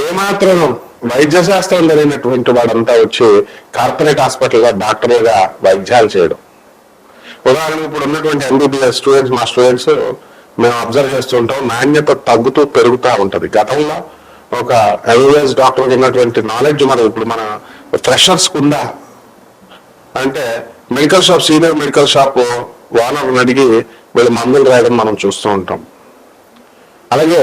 ఏమాత్రం వైద్య శాస్త్రం జరిగినటువంటి వాడంతా వచ్చి కార్పొరేట్ హాస్పిటల్లో డాక్టర్గా వైద్యాలు చేయడం. ఉదాహరణకు ఇప్పుడు ఉన్నటువంటి ఎంబీబీఎస్ స్టూడెంట్స్ మా స్టూడెంట్స్ మేము అబ్జర్వ్ చేస్తుంటాం నాణ్యత తగ్గుతూ పెరుగుతూ ఉంటుంది. గతంలో ఒక ఎంబీబీఎస్ డాక్టర్ ఉన్నటువంటి నాలెడ్జ్ మనం ఇప్పుడు మన ఫ్రెషర్స్ ఉందా అంటే medical shop senior medical shop owner అడిగి వీళ్ళు మందులు రాయడం మనం చూస్తూ ఉంటాం. అలాగే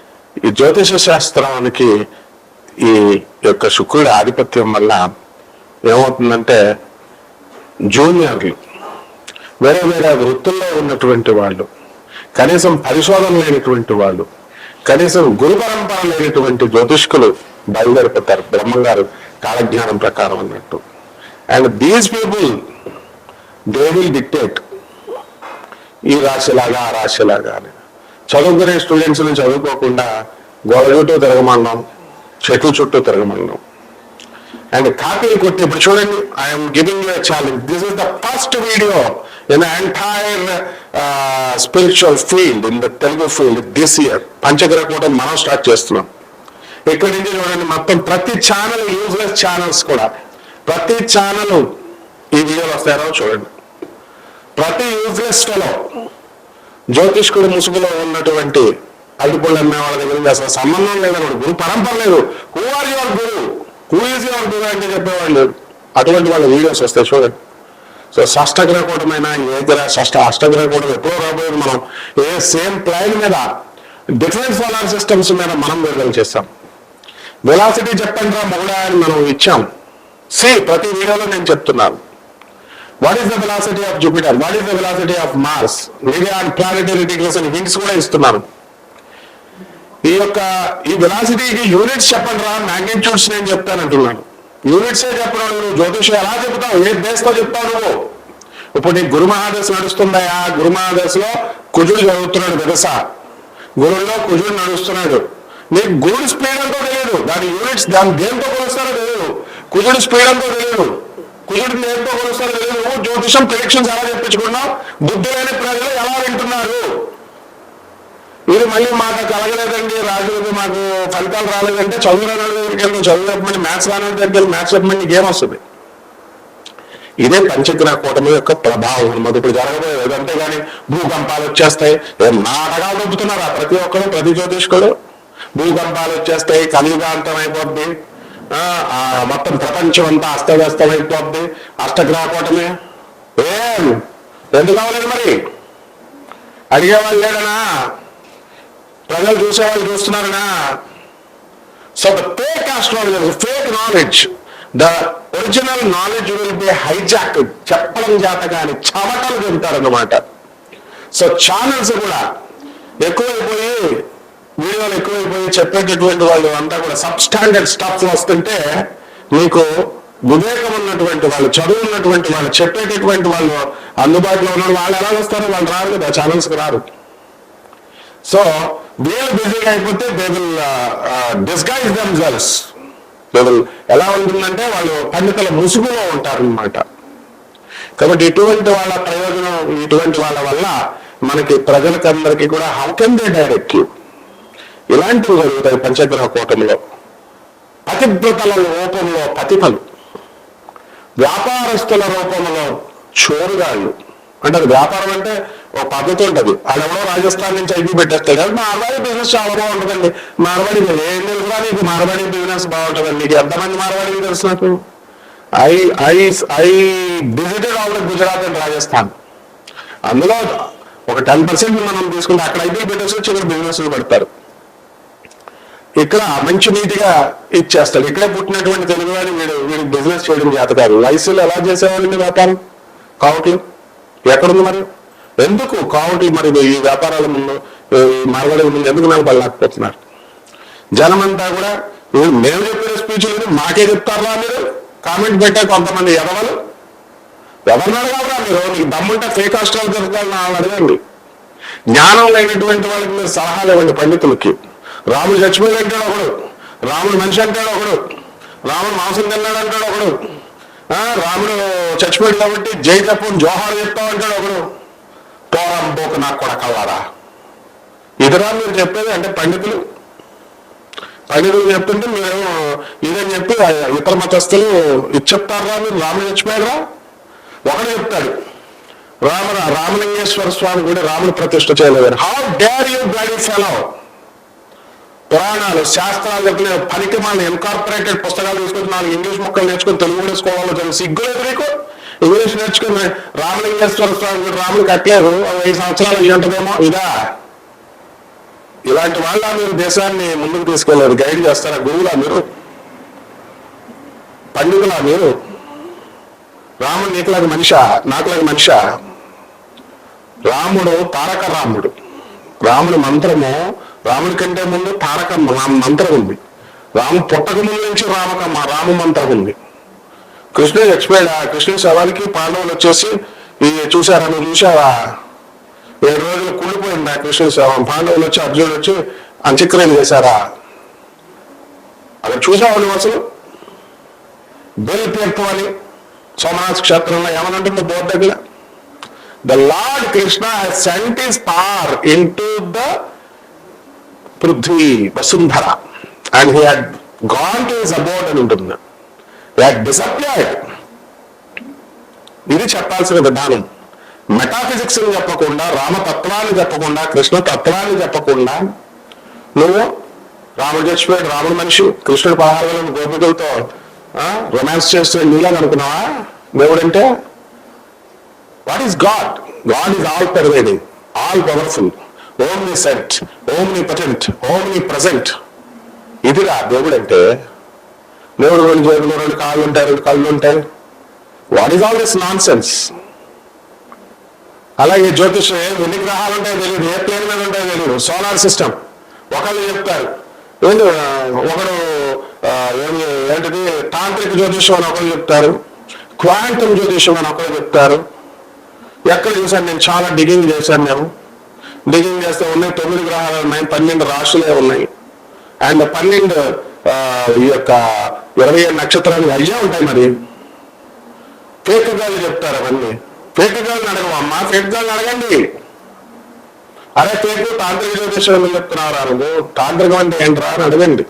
ఈ జ్యోతిష శాస్త్రానికి ఈ యొక్క శుక్రుడి ఆధిపత్యం వల్ల ఏమవుతుందంటే జూనియర్లు వేరే వేరే వృత్తుల్లో ఉన్నటువంటి వాళ్ళు కనీసం పరిశోధన లేనటువంటి వాళ్ళు కనీసం గురు పరంపర లేనటువంటి జ్యోతిష్కులు బయలుదేరిపోతారు. బ్రహ్మగారు కాలజ్ఞానం ప్రకారం అన్నట్టు. And these people they will dictate ఈ రాశిలాగా ఆ రాశిలాగా అని. చదువుకునే స్టూడెంట్స్ని చదువుకోకుండా గోడ చుట్టూ తిరగమన్నాం చెట్ల చుట్టూ తిరగమన్నాం అండ్ కాపీలు కొట్టి ఇప్పుడు చూడండి I'm giving you challenge this is the first video in entire spiritual field in the Telugu field this year పంచగ్రహ కూడా మనం స్టార్ట్ చేస్తున్నాం. ఇక్కడి నుంచి చూడండి మొత్తం ప్రతి ఛానల్ యూజ్లెస్ ఛానల్స్ కూడా. ప్రతి ఛానల్ ఈ వీడియోలు వస్తారో చూడండి. ప్రతి యూజ్లెస్ ఫెలో జ్యోతిష్కుడు ముసుగులో ఉన్నటువంటి అల్లిపళ్ళు అమ్మే వాళ్ళ దగ్గర అసలు సంబంధం లేదన్నమాట గురు పరంపర లేదు. Who are your guru who is your guru అంటే చెప్పేవాళ్ళు. లేరు అటువంటి వాళ్ళ వీడియోస్ వస్తాయి చూడండి. సో షష్టగ్రహ కూటమైన షష్ట అష్టగ్రహ కూటమి ఎప్పుడో రాబోయేది మనం. ఏ సేమ్ ప్లాన్ మీద డిఫరెంట్ సోలార్ సిస్టమ్స్ మీద మనం విడుదల చేస్తాం. వెలాసిటీ చెప్పండి రా మొగడా అని మనం ఇచ్చాం. సి ప్రతి వీడియోలో నేను చెప్తున్నాను. What is the velocity of Jupiter what is the velocity of Mars media and planetary degrees hints కూడా ఇస్తున్నాను ఈ యొక్క ఈ వెలాసిటీకి యూనిట్స్ చెప్పండి రా మ్యాగ్నిట్యూడ్స్ నేను చెప్తానంటున్నాను యూనిట్సే చెప్పడం నువ్వు జ్యోతిషం ఎలా చెప్తావు ఏ బేస్తో చెప్తావు నువ్వు? ఇప్పుడు నీకు గురు మహాదశ నడుస్తుందయా? గురు మహాదశలో కుజుడు చదువుతున్నాడు వెదస గురువులో కుజుడు నడుస్తున్నాడు. నీకు గురుడు స్పీడ్ అంతా తెలియదు దాని యూనిట్స్ దాని దేంతో కొలుస్తారో తెలియదు కుజుడు స్పీడ్ అంతా తెలియదు కుజుడు దేంతో కొలుస్తారు లేదు జ్యోతిషం ప్రిడిక్షన్స్ ఎలా చెప్పించుకున్నాం బుద్ధి లేని ప్రజలు ఎలా వింటున్నారు? మీరు మళ్ళీ మాకు కలగలేదండి. రాజులకి మాకు ఫలితాలు రాలేదంటే చదువురాని దగ్గరికి వెళ్ళి చదువు చెప్పమని మ్యాథ్స్ రాని దగ్గరికి వెళ్ళి మ్యాథ్స్ చెప్పమని గేమ్ వస్తుంది? ఇదే పంచగ్రహ కూటమి యొక్క ప్రభావం. మాకు ఇప్పుడు జరగబోయేది కానీ భూకంపాలు వచ్చేస్తాయి. నాటకాలు దొబ్బుతున్నారా ప్రతి ఒక్కరు ప్రతి జ్యోతిష్కుడు భూకంపాలు వచ్చేస్తాయి కలియుగాంతం అయిపోద్ది. మొత్తం ప్రపంచం అంతా అస్తవ్యస్తమైపోద్ది. అయిపోద్ది ఏం? ఎందుకు కావాలండి మరి? అడిగేవాళ్ళు లేడనా ప్రజలు చూసేవాళ్ళు చూస్తున్నారనా? So the fake astrology fake knowledge the original knowledge will be hijack చెప్పడం జాతకాన్ని చమటలు చెబుతారన్నమాట సో ఛానల్స్ కూడా ఎక్కువైపోయి వీడియోలు ఎక్కువైపోయి చెప్పేటటువంటి వాళ్ళు అంతా కూడా సబ్ స్టాండర్డ్ స్టాఫ్ వస్తుంటే మీకు వివేకం ఉన్నటువంటి వాళ్ళు చదువు ఉన్నటువంటి వాళ్ళు చెప్పేటటువంటి వాళ్ళు అందుబాటులో ఉన్న వాళ్ళు ఎలా వస్తారో వాళ్ళు రారు కదా ఛానల్స్కి రారు. సో వీళ్ళు బిజీగా అయిపోతే they will disguise them girls they will ఎలా ఉంటుందంటే వాళ్ళు పండితుల ముసుగులో ఉంటారనమాట కాబట్టి ఇటువంటి వాళ్ళ ప్రయోజనం ఇటువంటి వాళ్ళ వల్ల మనకి ప్రజలకందరికీ కూడా హౌ కెన్ దే డైరెక్ట్ ఇలాంటివి జరుగుతాయి పంచగ్రహ కూటమిలో. పతివ్రతల రూపంలో పతిఫలు. వ్యాపారస్తుల రూపంలో చోరుగాళ్ళు. అంటే అది వ్యాపారం అంటే ఒక పద్ధతి ఉంటుంది. ఆడెవడో రాజస్థాన్ నుంచి ఐపీ పెట్టేస్తాడు. కానీ మార్వాడి బిజినెస్ చాలా బాగుంటుందండి మార్వాడి ఏం తెలుసురా నీకు? మార్వాడి బిజినెస్ బాగుంటుందండి. నీకు ఎంతమంది మార్వాడి తెలుసు నాకు? I I I visited all Gujarat and Rajasthan. అందులో ఒక టెన్ పర్సెంట్ మనం తీసుకుంటే అక్కడ ఐపీ పెట్టేసి చిన్న బిజినెస్ పెడతారు. ఇక్కడ మంచి నీటిగా ఇచ్చేస్తాడు. ఇక్కడే పుట్టినటువంటి తెలుగు వాడిని వీడు వీడు బిజినెస్ చేయడం చేత కాదు వయసులో ఎలా చేసేవాళ్ళండి వ్యాపారం? కావట్లు ఎక్కడుంది మరి? ఎందుకు కావట్లు మరి? ఈ వ్యాపారాల ముందు ఈ ముందు ఎందుకు నిలబడలేకపోతున్నారు జనమంతా కూడా మేము చెప్పిన స్పీచ్లు మాకే చెప్తారా మీరు? కామెంట్ పెట్టే కొంతమంది ఎదవలు? ఎవరిని అడగాలరా మీరు? మీకు దమ్ముంటే ఫేక్ హాస్టల్ దొరకాలని అడగండి. జ్ఞానం లేనటువంటి వాళ్ళకి మీరు సలహాలు ఇవ్వండి పండితులకి. రాముడు చచ్చిపోయి అంటాడు ఒకడు. రాముడు మనిషి అంటాడు ఒకడు. రాముడు మాంసం తిన్నాడు అంటాడు ఒకడు. రాముడు చచ్చిపోయాడు కాబట్టి జై తప్పని జోహార్ చెప్తావు అంటాడు ఒకడు. పోరం నాకు కూడా కల్లారా ఇతరా మీరు చెప్పేది అంటే పండితులు. పండితులు చెప్తుంటే మేము ఇదని చెప్పి ఇతర మతస్థులు ఇది చెప్తారా మీరు రాముడు చచ్చిపోయారా ఒకడు చెప్తాడు. రామ రామలింగేశ్వర స్వామి కూడా రాముడు ప్రతిష్ట చేయలేదు how dare you bloody fellow పురాణాలు శాస్త్రాలు చెప్పిన పనికి మన ఇన్కార్పొరేటెడ్ పుస్తకాలు తీసుకొని నాలుగు ఇంగ్లీష్ మొక్కలు నేర్చుకుని తెలుగు నేర్చుకోవాలో నేర్చుకోవాలో సిగ్గు లేదు నీకు ఇంగ్లీష్ నేర్చుకుని రామలింగేశ్వర స్వామి కూడా రాముడు కట్టలేదు ఐదు సంవత్సరాలు ఉంటుందేమో? ఇదా? ఇలాంటి వాళ్ళ మీరు దేశాన్ని ముందుకు తీసుకెళ్ళారు. గైడ్ చేస్తారా గురువులా మీరు? పండుగలా మీరు? రాముడు నీకులాగా మనిషా? నాకులాగా మనిషా? రాముడు తారక రాముడు. రాముడు మంత్రము రాముడి కంటే ముందు తారక రామ మంత్రం ఉంది. రాము పుట్టక ముందు నుంచి రామక రామ మంత్రం ఉంది. కృష్ణుడు ఎక్స్ప్లెయిన్ ఆ కృష్ణుడి శవానికి పాండవులు వచ్చేసి ఈ చూసారా నువ్వు చూసావా ఏడు రోజులు కుళ్ళిపోయింది ఆ కృష్ణుడి శవం. పాండవులు వచ్చి అర్జునుడు వచ్చి అంత్యక్రియలు చేశారా? అక్కడ చూసావా నువ్వు అసలు? బెల్ తీర్థం అని సోమనాథ్ క్షేత్రంలో ఏమనంటుంది బోర్డు దగ్గర? The lord Krishna sent his power into the Prithvi Vasundhara. And he had gone to his about అని ఉంటుంది. డిసప్పియర్డ్ ఇది చెప్పాల్సిన విధానం. మెటాఫిజిక్స్ చెప్పకుండా రామతత్వాన్ని చెప్పకుండా కృష్ణ తత్వాన్ని చెప్పకుండా నువ్వు రాముడు చచ్చిపోయాడు రాముడు మనిషి కృష్ణుడు పదహారు వేల గోపికలతో రొమాన్స్ చేస్తున్న నీలాగా అనుకున్నావా? దేవుడంటే what is God God is all pervading all powerful omniscient omnipotent omnipresent ఇదిరా దేవుడు అంటే దేవుడు రెండు చేతులు రెండు కాళ్ళు ఉంటాయి రెండు కళ్ళు ఉంటాయి. What is all this nonsense అలాగే జ్యోతిషం ఎన్ని గ్రహాలు ఉంటాయో తెలియదు ఏ ప్లేన్ మీద ఉంటాయో తెలియదు సోలార్ సిస్టమ్. ఒకళ్ళు చెప్తారు. ఏంటి ఒకడు ఆ, ఏంటిది? తాంత్రిక జ్యోతిషం అని ఒకరు చెప్తారు. క్వాంటమ్ జ్యోతిషం అని ఒకరు చెప్తారు. ఎక్కడ చూసాను నేను? చాలా డిగింగ్ చేశాను నేను. డిజైన్ చేస్తే ఉన్నాయి తొమ్మిది గ్రహాలు ఉన్నాయి పన్నెండు రాశులే ఉన్నాయి. అండ్ పన్నెండు ఈ యొక్క ఇరవై ఏడు నక్షత్రాలు అయ్యే ఉంటాయి మరి. ఫేక్ చెప్తారు అవన్నీ. ఫేక్ అడగవమ్మా అడగవు అడగండి. అరే పేకు తాంత్రిక జ్యోతిషం చెప్తున్నారు నువ్వు? తాంత్రికం అంటే ఏంట్రా అని అడగండి.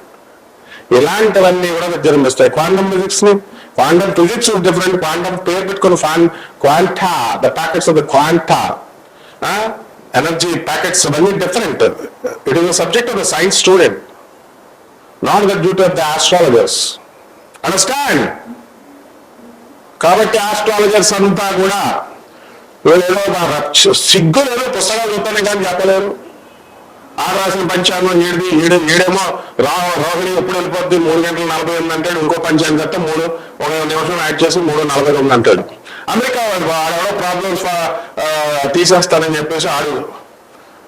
ఇలాంటివన్నీ కూడా జన్మిస్తాయి క్వాంటమ్ ఫిజిక్స్ని క్వాంటమ్ ఫిజిక్స్ డిఫరెంట్ క్వాంటమ్ పేరు పెట్టుకుని fan quanta the packets of the quanta. Energy packets అవన్నీ different it is subject of the science student not the duty of the astrologers understand కాబట్టి ఆస్ట్రాలజర్స్ అంతా కూడా వీళ్ళేదో రక్ష- సిగ్గు లేదో పుస్తకాలు చూస్తానే కానీ చెప్పలేరు. ఆ రాసిన పంచాంగం ఏడు ఏడు ఏడేమో రా రోహిణి ఎప్పుడు వెళ్ళిపోద్ది? మూడు గంటల నలభై ఎనిమిది అంటాడు ఇంకో పంచాంగం చెప్తే మూడు ఒక నిమిషం యాడ్ చేసి మూడు నలభై తొమ్మిది అంటాడు. అమెరికా వాడు వాడెవడో ప్రాబ్లమ్స్ తీసేస్తానని చెప్పేసి ఆడు.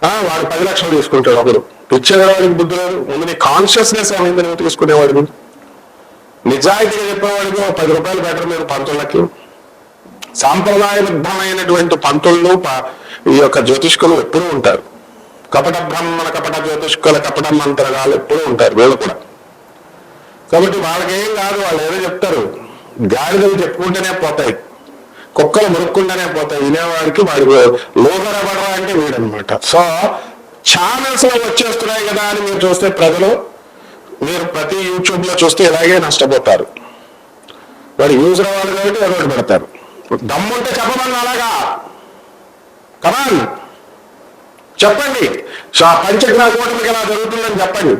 వాడు పది లక్షలు తీసుకుంటాడు ఒకడు ఇచ్చేది వాడికి బుద్ధి లేదు. ముందు నీ కాన్షియస్నెస్ అనేది నువ్వు తీసుకునేవాడికి నిజాయితీగా చెప్పేవాడికి పది రూపాయలు బెటర్ మీరు పంతులకి సాంప్రదాయబద్ధమైనటువంటి పంతుళ్ళు ప- ఈ యొక్క జ్యోతిష్కులు ఎప్పుడూ ఉంటారు. కపట బ్రహ్మణ కపట జ్యోతిష్కుల కపట మంత్రగాలు ఎప్పుడూ ఉంటారు వీళ్ళు కూడా. కాబట్టి వాళ్ళకేం కాదు వాళ్ళు ఏదో చెప్తారు. గాడిదలు చెప్పుకుంటేనే పోతాయి. కుక్కలు మురుక్కుంటూనే పోతాయి. వినేవాడికి వాడు లోగరబడరా అంటే వీడనమాట సో ఛానల్స్లో వచ్చేస్తున్నాయి కదా అని మీరు చూస్తే ప్రజలు మీరు ప్రతి యూట్యూబ్లో చూస్తే ఇలాగే నష్టపోతారు. వాడు యూజ్ రావాలి కాబట్టి ఏదో పెడతారు. దమ్ముంటే చెప్పమని అలాగా? కమాన్ చెప్పండి. సో ఆ పంచగ్రహ కూటమికి ఎలా జరుగుతుందని చెప్పండి.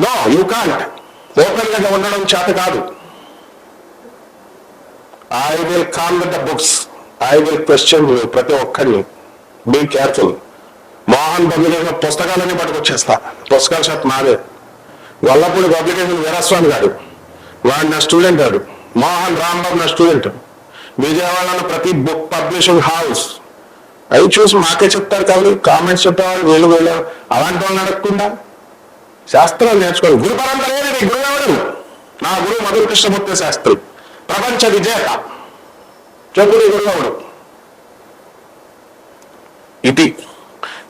నో యూ కాంట్ ఓపెన్గా ఉండడం చేత కాదు. I will come with the books I will question you ప్రతి ఒక్కరిని. బీ కేర్ఫుల్ మోహన్ పబ్లికేషన్ పుస్తకాలన్నీ పట్టుకొచ్చేస్తా. పుస్తకాల షాప్ మాదే గొల్లపూడి పబ్లికేషన్ వీరస్వామి గారు. వాడు నా స్టూడెంట్ వాడు. మోహన్ రాంబాబు నా స్టూడెంట్. విజయవాడలో ప్రతి బుక్ పబ్లిషింగ్ హౌస్. అవి చూసి మాకే చెప్తారు కాబట్టి కామెంట్స్ చెప్పేవాళ్ళు వీళ్ళు వీళ్ళు. అలాంటి వాళ్ళు నడకుండా శాస్త్రాలు నేర్చుకోవాలి. గురు పరంపర ఏది గురువు ఎవరు? నా గురువు మధుర కృష్ణమూర్తి శాస్త్రి. ప్రపంచ విజేత. చెప్పు నీ ఇది.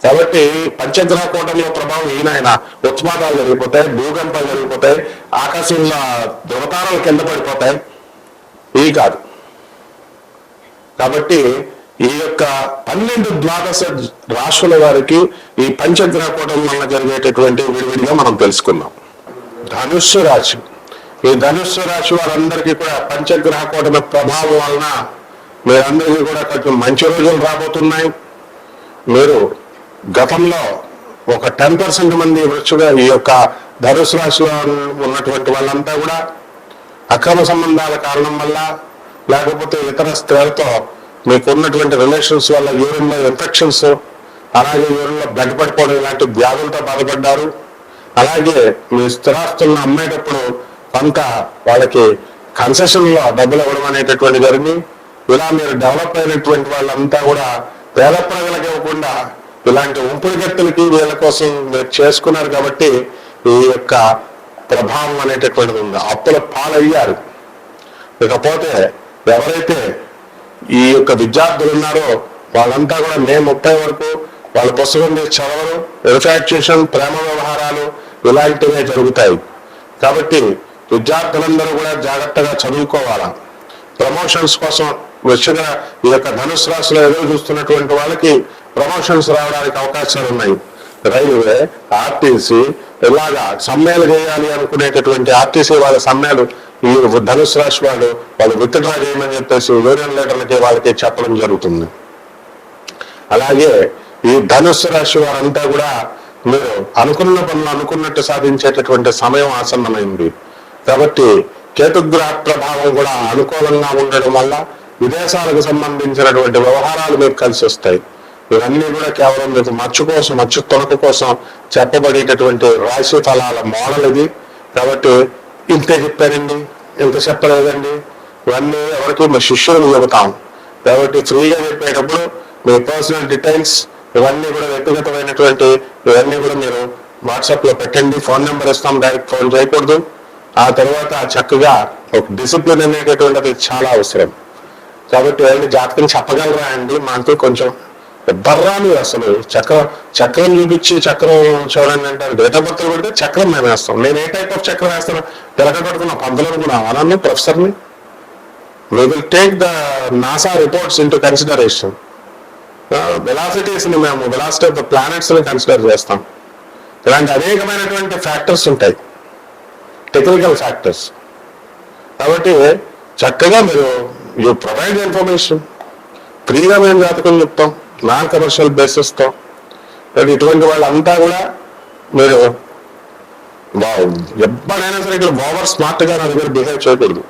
కాబట్టి పంచగ్రహ కూటమిలో ప్రభావం ఈయన ఉత్పాదాలు జరిగిపోతాయి భూకంపాలు జరిగిపోతాయి ఆకాశంలో దురతారాలు కింద పడిపోతాయి. ఇవి కాదు. కాబట్టి ఈ యొక్క పన్నెండు ద్వాదశ రాశుల వారికి ఈ పంచగ్రహ కూటమి వల్ల జరిగేటటువంటి విడివిడిగా మనం తెలుసుకున్నాం ధనుస్సు రాశి. ఈ ధనుస్సు రాశి వారందరికీ కూడా పంచగ్రహ కూటమి ప్రభావం వలన మీరందరికీ కూడా కొంచెం మంచి రోజులు రాబోతున్నాయి. మీరు గతంలో ఒక టెన్ పర్సెంట్ మంది వృక్షుగా ఈ యొక్క ధనుసు రాశిలో ఉన్నటువంటి వాళ్ళంతా కూడా అక్రమ సంబంధాల కారణం వల్ల లేకపోతే ఇతర స్త్రీలతో మీకు ఉన్నటువంటి రిలేషన్స్ వల్ల యూరిన్లో ఇన్ఫెక్షన్స్ అలాగే యూరిన్లో బ్లడ్ పడిపోవడం ఇలాంటి వ్యాధులతో బాధపడ్డారు. అలాగే మీ స్థిరాస్తులను అమ్మేటప్పుడు కొంత వాళ్ళకి కన్సెషన్లో డబ్బులు ఇవ్వడం అనేటటువంటి జరిగింది. ఇలా మీరు డెవలప్ అయినటువంటి వాళ్ళంతా కూడా పేద ప్రజలకు ఇవ్వకుండా ఇలాంటి ఉంపుడుగత్తులకి వీళ్ళ కోసం మీరు చేసుకున్నారు కాబట్టి ఈ యొక్క ప్రభావం అనేటటువంటిది ఉంది. అప్పుల పాలయ్యారు. ఇకపోతే ఎవరైతే ఈ యొక్క విద్యార్థులు ఉన్నారో వాళ్ళంతా కూడా మే ముప్పై వరకు వాళ్ళ పుస్తకం మీద చదవరు ఇన్ఫాక్చుయేషన్ ప్రేమ వ్యవహారాలు ఇలాంటివే జరుగుతాయి. కాబట్టి విద్యార్థులందరూ కూడా జాగ్రత్తగా చదువుకోవాలా? ప్రమోషన్స్ కోసం వచ్చిన ఈ యొక్క ధనుసు రాశిలో ఎదురు చూస్తున్నటువంటి వాళ్ళకి ప్రమోషన్స్ రావడానికి అవకాశాలు ఉన్నాయి. రైల్వే ఆర్టీసీ ఇలాగా సమ్మెలు చేయాలి అనుకునేటటువంటి ఆర్టీసీ వాళ్ళ సమ్మెలు ఈ ధనుసు రాశి వాళ్ళు వాళ్ళు విత్డ్రా చేయమని చెప్పేసి యూనియన్ లీడర్లకి వాళ్ళకి చెప్పడం జరుగుతుంది. అలాగే ఈ ధనుసు రాశి వారంతా కూడా మీరు అనుకున్న పనులు అనుకున్నట్టు సాధించేటటువంటి సమయం ఆసన్నమైంది. కాబట్టి కేతుగ్రహ ప్రభావం కూడా అనుకూలంగా ఉండడం వల్ల విదేశాలకు సంబంధించినటువంటి వ్యవహారాలు మీకు కలిసి వస్తాయి. ఇవన్నీ కూడా కేవలం మీకు మచ్చు కోసం మచ్చు తొలక కోసం చెప్పబడేటటువంటి రాశి ఫలాల మోడల్ ఇది. కాబట్టి ఇంతే చెప్పారండి. ఇంత చెప్పలేదండి. ఇవన్నీ ఎవరికి మా శిష్యులను చెబుతాం. కాబట్టి ఫ్రీగా చెప్పేటప్పుడు మీ పర్సనల్ డీటెయిల్స్ ఇవన్నీ కూడా వ్యక్తిగతమైనటువంటి ఇవన్నీ కూడా మీరు వాట్సాప్లో పెట్టండి. ఫోన్ నెంబర్ ఇస్తాం. డైరెక్ట్ ఫోన్ చేయకూడదు. ఆ తర్వాత చక్కగా ఒక డిసిప్లిన్ అనేటటువంటిది చాలా అవసరం. కాబట్టి ఎవరి జాతకం చెప్పగలరా అండి? మాకు కొంచెం బర్రాలు అసలు చక్రం చక్రం చూపించి చక్రం చూడండి అంటే డేట్ పెడితే చక్రం మేము వేస్తాం. నేను ఏ టైప్ ఆఫ్ చక్రం వేస్తాను? పిలక కట్టుకున్న పంతులు అనుకున్నాం నన్ను ప్రొఫెసర్ని. We will take the NASA reports into consideration వెలాసిటీస్ని మేము వెలాసిటీ ఆఫ్ ద ప్లానెట్స్ని కన్సిడర్ చేస్తాం. ఇలాంటి అనేకమైనటువంటి ఫ్యాక్టర్స్ ఉంటాయి. Technical factors. కాబట్టి చక్కగా మీరు యూ ప్రొవైడ్ ఇన్ఫర్మేషన్ ఫ్రీగా మేము జాతకం చెప్తాం. నాన్ కమర్షియల్ బేసిస్తో ఇటువంటి వాళ్ళంతా కూడా మీరు ఎప్పుడైనా సరే ఇక్కడ ఓవర్ స్మార్ట్గా నా దగ్గర బిహేవ్ చేయకూడదు.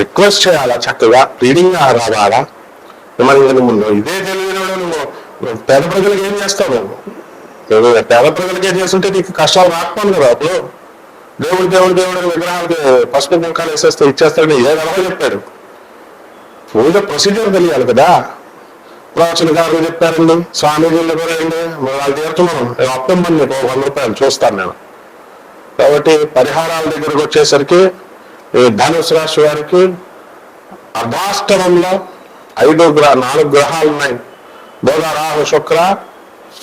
రిక్వెస్ట్ చేయాలా చక్కగా? రీడింగ్ రావాలా? మరి నువ్వు ఇదే తెలియని నువ్వు పేద ప్రజలకు ఏం చేస్తావు? నువ్వు పేద ప్రజలకు ఏం చేస్తుంటే నీకు కష్టాలు రాకపోను కదా అప్పుడు? దేవుడు దేవుడు దేవుడు విగ్రహాలకి పసుపు కుంకాలు వేసేస్తే ఇచ్చేస్తాడని ఏ విధంగా చెప్పాడు? పూజ ప్రొసీజర్ తెలియాలి కదా. ప్రవచన గారు చెప్పారండి స్వామీజీలు కూడా అండి వాళ్ళు తీరుతున్నాను అప్పమ్మని నీకు ఒక వంద రూపాయలు చూస్తాను నేను. కాబట్టి పరిహారాల దగ్గరకు వచ్చేసరికి ఈ ధనుసు రాశి వారికి అర్ధాష్టమంలో ఐదు గ్రహ నాలుగు గ్రహాలు ఉన్నాయి. బోధ రాహు శుక్ర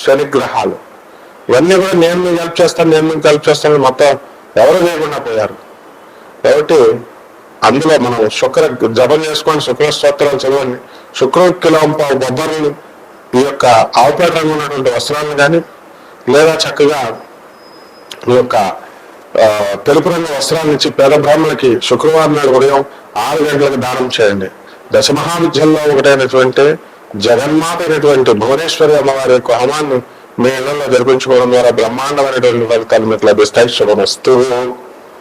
శని గ్రహాలు. ఇవన్నీ కూడా నేను మీకు హెల్ప్ చేస్తాను నేను మీకు హెల్ప్ చేస్తాను మొత్తం ఎవరు వేయకుండా పోయారు. కాబట్టి అందులో మనం శుక్ర జపం చేసుకొని శుక్ర స్తోత్రాలు చదవండి. శుక్ర కిలోంపావు బొబ్బర్లు ఈ యొక్క ఆవుపేట రంగు ఉన్నటువంటి వస్త్రాలను కానీ లేదా చక్కగా ఈ యొక్క ఆ, తెలుపు రంగు వస్త్రాన్ని ఇచ్చి పేద బ్రాహ్మణులకి శుక్రవారం నాడు ఉదయం ఆరు గంటలకు దానం చేయండి. దశమహావిద్యంలో ఒకటైనటువంటి జగన్మాత అయినటువంటి భువనేశ్వరి అమ్మవారి యొక్క హోమాన్ని మీ ఇళ్ళలో జరిపించుకోవడం ద్వారా బ్రహ్మాండమైనటువంటి ఫలితాలు మీకు లభిస్తాయి. శుభమస్తు.